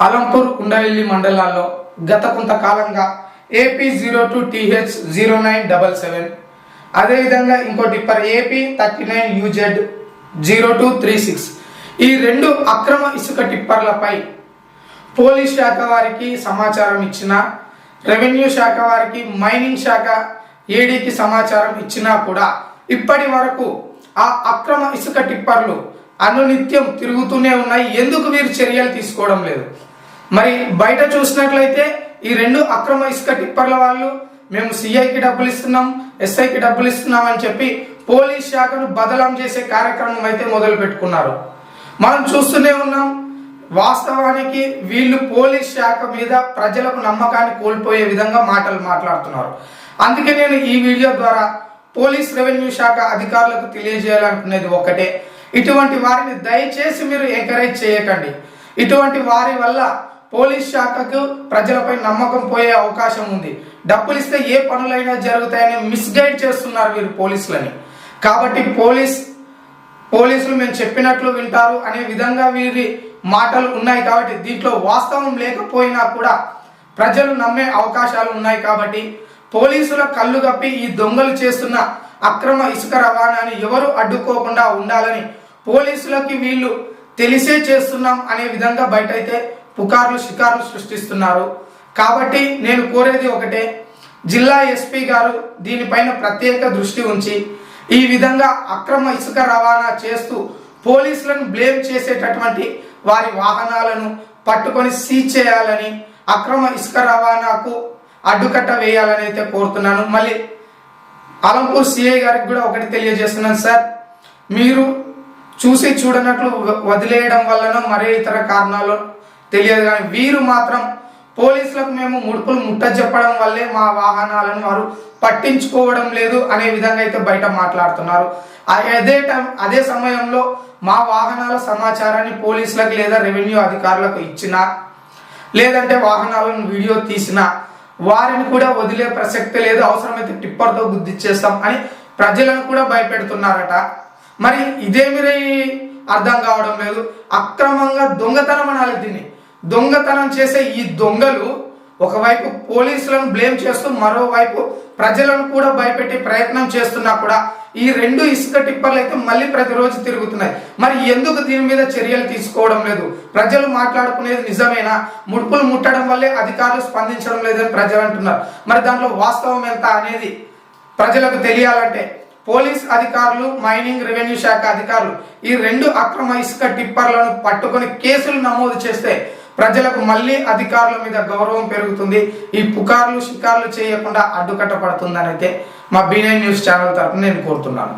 అలంపూర్ ఉండవెల్లి మండలాల్లో గత కొంతకాలంగా AP zero two TH zero nine double seven అదేవిధంగా ఇంకో tipper AP thirty nine UZ zero two three six ఈ రెండు అక్రమ ఇసుక టిప్పర్లపై పోలీస్ శాఖ వారికి సమాచారం ఇచ్చిన రెవెన్యూ శాఖ వారికి మైనింగ్ శాఖ ఏడీకి సమాచారం ఇచ్చినా కూడా ఇప్పటి వరకు ఆ అక్రమ ఇసుక టిప్పర్లు అనునిత్యం తిరుగుతూనే ఉన్నాయి. ఎందుకు వీరు చర్యలు తీసుకోవడం లేదు? మరి బయట చూసినట్లయితే ఈ రెండు అక్రమ ఇసుక టిప్పర్ల వాళ్ళు మేము సిఐకి డబ్బులు ఇస్తున్నాం ఎస్ఐకి డబ్బులు ఇస్తున్నాం అని చెప్పి పోలీస్ శాఖను బదలాం చేసే కార్యక్రమం అయితే మొదలు పెట్టుకున్నారు. మనం చూస్తూనే ఉన్నాం వాస్తవానికి వీళ్ళు పోలీస్ శాఖ మీద ప్రజలకు నమ్మకాన్ని కోల్పోయే విధంగా మాటలు మాట్లాడుతున్నారు. అందుకే నేను ఈ వీడియో ద్వారా పోలీస్ రెవెన్యూ శాఖ అధికారులకు తెలియజేయాలనుకునేది ఒకటే ఇటువంటి వారిని దయచేసి మీరు ఎంకరేజ్ చేయకండి. ఇటువంటి వారి వల్ల పోలీస్ శాఖకు ప్రజలపై నమ్మకం పోయే అవకాశం ఉంది. డబ్బులు ఇస్తే ఏ పనులైనా జరుగుతాయని మిస్గైడ్ చేస్తున్నారు వీరు పోలీసులని. కాబట్టి పోలీస్ పోలీసులు మేము చెప్పినట్లు వింటారు అనే విధంగా వీరి మాటలు ఉన్నాయి కాబట్టి దీంట్లో వాస్తవం లేకపోయినా కూడా ప్రజలు నమ్మే అవకాశాలు ఉన్నాయి కాబట్టి పోలీసుల కళ్ళు కప్పి ఈ దొంగలు చేస్తున్న అక్రమ ఇసుక రవాణాని ఎవరు అడ్డుకోకుండా ఉండాలని పోలీసులకి వీళ్ళు తెలిసే చేస్తున్నాం అనే విధంగా బయట అయితే పుకార్లు షికార్లు సృష్టిస్తున్నారు. కాబట్టి నేను కోరేది ఒకటే జిల్లా ఎస్పీ గారు దీనిపైన ప్రత్యేక దృష్టి ఉంచి ఈ విధంగా అక్రమ ఇసుక రవాణా చేస్తూ పోలీసులను బ్లేమ్ చేసేటటువంటి వారి వాహనాలను పట్టుకొని సీజ్ చేయాలని అక్రమ ఇసుక రవాణాకు అడ్డుకట్ట వేయాలని అయితే కోరుతున్నాను. మళ్ళీ అలంపూర్ సిఐ గారికి కూడా ఒకటి తెలియజేస్తున్నాను సార్. మీరు చూసి చూడనట్లు వదిలేయడం వలన మరే ఇతర కారణాలు తెలియదు కానీ వీరు మాత్రం పోలీసులకు మేము ముడుపులు ముట్ట చెప్పడం వల్లే మా వాహనాలను వారు పట్టించుకోవడం లేదు అనే విధంగా అయితే బయట మాట్లాడుతున్నారు. అదే టైం అదే సమయంలో మా వాహనాల సమాచారాన్ని పోలీసులకు లేదా రెవెన్యూ అధికారులకు ఇచ్చినా లేదంటే వాహనాలను వీడియో తీసినా వారిని కూడా వదిలే ప్రసక్తి లేదు అవసరమైతే టిప్పర్తో గుద్దిచ్చేస్తాం అని ప్రజలను కూడా భయపెడుతున్నారట. మరి ఇదేమిరై అర్థం కావడం లేదు. అక్రమంగా దొంగతనం అనాలి దీన్ని. దొంగతనం చేసే ఈ దొంగలు ఒకవైపు పోలీసులను బ్లేమ్ చేస్తూ మరోవైపు ప్రజలను కూడా భయపెట్టే ప్రయత్నం చేస్తున్నా కూడా ఈ రెండు ఇసుక టిప్పర్లు అయితే మళ్ళీ ప్రతిరోజు తిరుగుతున్నాయి. మరి ఎందుకు దీని మీద చర్యలు తీసుకోవడం లేదు? ప్రజలు మాట్లాడుకునేది నిజమేనా? ముడుపులు ముట్టడం వల్లే అధికారులు స్పందించడం లేదని ప్రజలు అంటున్నారు. మరి దాంట్లో వాస్తవం ఎంత అనేది ప్రజలకు తెలియాలంటే పోలీస్ అధికారులు మైనింగ్ రెవెన్యూ శాఖ అధికారులు ఈ రెండు అక్రమ ఇసుక టిప్పర్లను పట్టుకొని కేసులు నమోదు చేస్తే ప్రజలకు మళ్ళీ అధికారుల మీద గౌరవం పెరుగుతుంది. ఈ పుకార్లు షికార్లు చేయకుండా అడ్డుకట్టపడుతుందని అయితే మా బీనై న్యూస్ ఛానల్ తరఫున నేను కోరుతున్నాను.